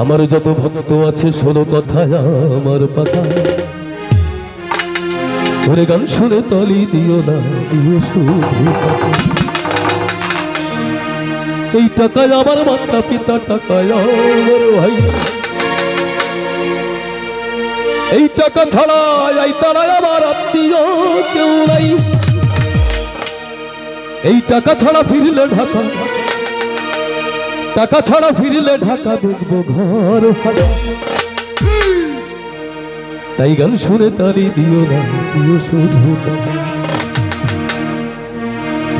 আমার যত ভক্ত আছে, ষোলো কথায় আমার পাতা। ওরে গান শুনে তলি দিও না, দিও এই টাকায় আমার মাতা পিতা টাকায় আমার ভাই। এই টাকা ছাড়া এই তারায় আমার আত্মীয় কেউ নাই। এই টাকা ছাড়া ফিরলে ঢাকা। টাকা ছাড়া ফিরলে ঢাকা দেখব ঘর তাই গান শুনে তারি দিও না, দিও শুধু টাকা।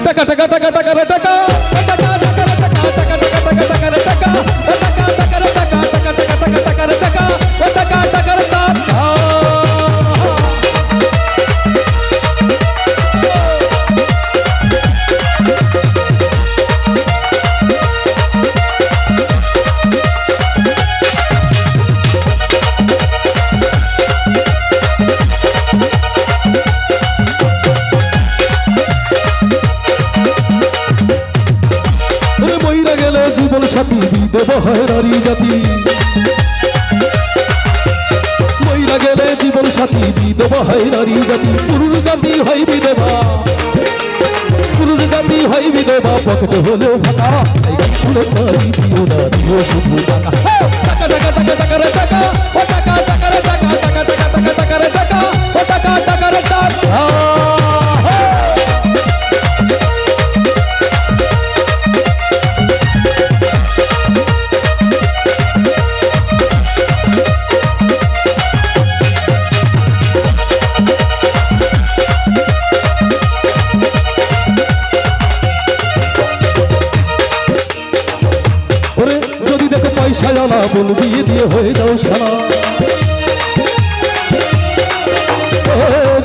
টাকা টাকা টাকা টাকা টাকা টাকা টাকা। সাথী দেব হয় নারী জাতি। বইরা গেলে জীবন সাথী দেব হয় নারী জাতি। পুরুষ জাতি হয় বিধবা। পুরুষ জাতি হয় বিধবা, পকেটে হলেও ফাঁকা শুনে নারী দিও না, দিও শুধু টাকা। হ্যাঁ! টাকা টাকা টাকা টাকা রে টাকা। ও টাকা টাকা রে টাকা টাকা টাকা টাকা টাকা রে টাকা। ও টাকা টাকা রে টাকা। জানা বল বিয়ে দিয়ে হয়ে যাও সারা।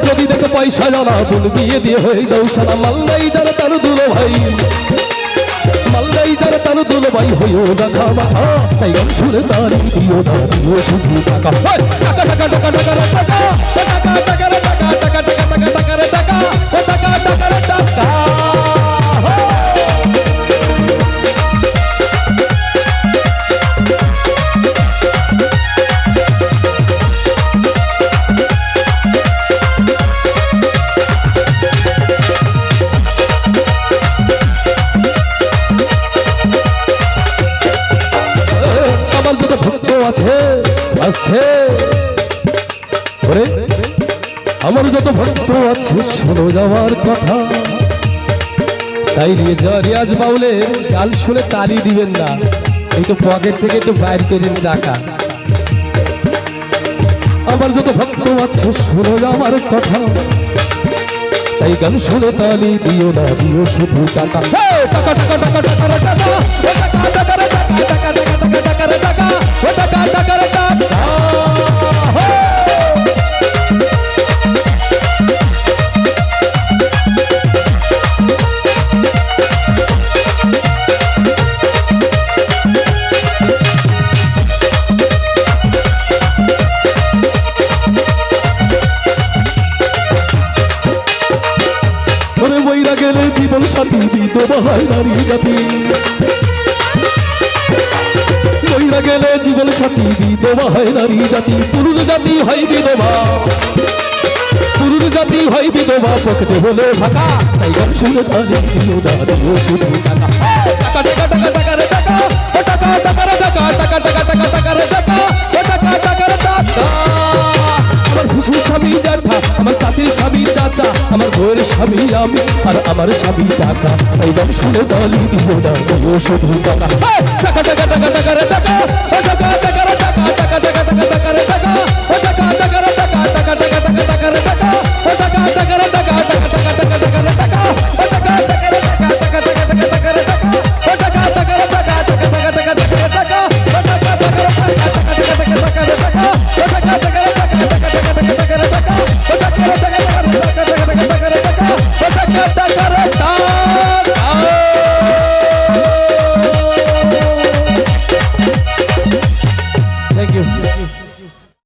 যদি দেখো পয়সা জানা বল বিয়ে দিয়ে হয়ে যাও সারা। মাল্লাই যারা তার দুলো ভাই মাল্লাই যারা তার দুলো ভাই হইও দেখা মাথা। তাই গান শুনে তারি দিও না দিও শুধু টাকা! টাকা টাকা টাকা টাকা টাকা টাকা টাকা। আছে আমার যত ভক্ত আছে শোনো যাওয়ার কথা তাই নিয়ে যা রিয়াজ বাউলে গাল শুনে তালি দিবেন না এই তো পকেট থেকে একটু বাইর করেন টাকা আমার যত ভক্ত আছে শোনো যাওয়ার কথা তাই গান শুনে তালি দিও না দিও শুধু টাকা হে, টাকা টাকা টাকা টাকা টাকা টাকা টাকা টাকা টাকা টাকা টাকা টাকা টাকা টাকা টাকা রে টাকা জীবন সাথী বিধবা নারী জাতি। বইরা গেলে জীবন সাথী বিধবা হয় নারী জাতি। পুরুষ জাতি হয় বিধবা। পুরুষ জাতি হয় বিধবা, পকেটে হলে ফাঁকা তাই গান শুনে তাদের শুধু টাকা টাকা টাকা টাকা টাকা। টাকা টাকা টাকা। টাকা টাকা টাকা টাকা টাকা। চাচা, আমার ঘরে স্বামী আমি, আর আমার স্বামী টাকা তাই গান শুনে তালি দিও না শুধু টাকা টাকা টাকা টাকা টাকা টাকা টাকা টাকা। करता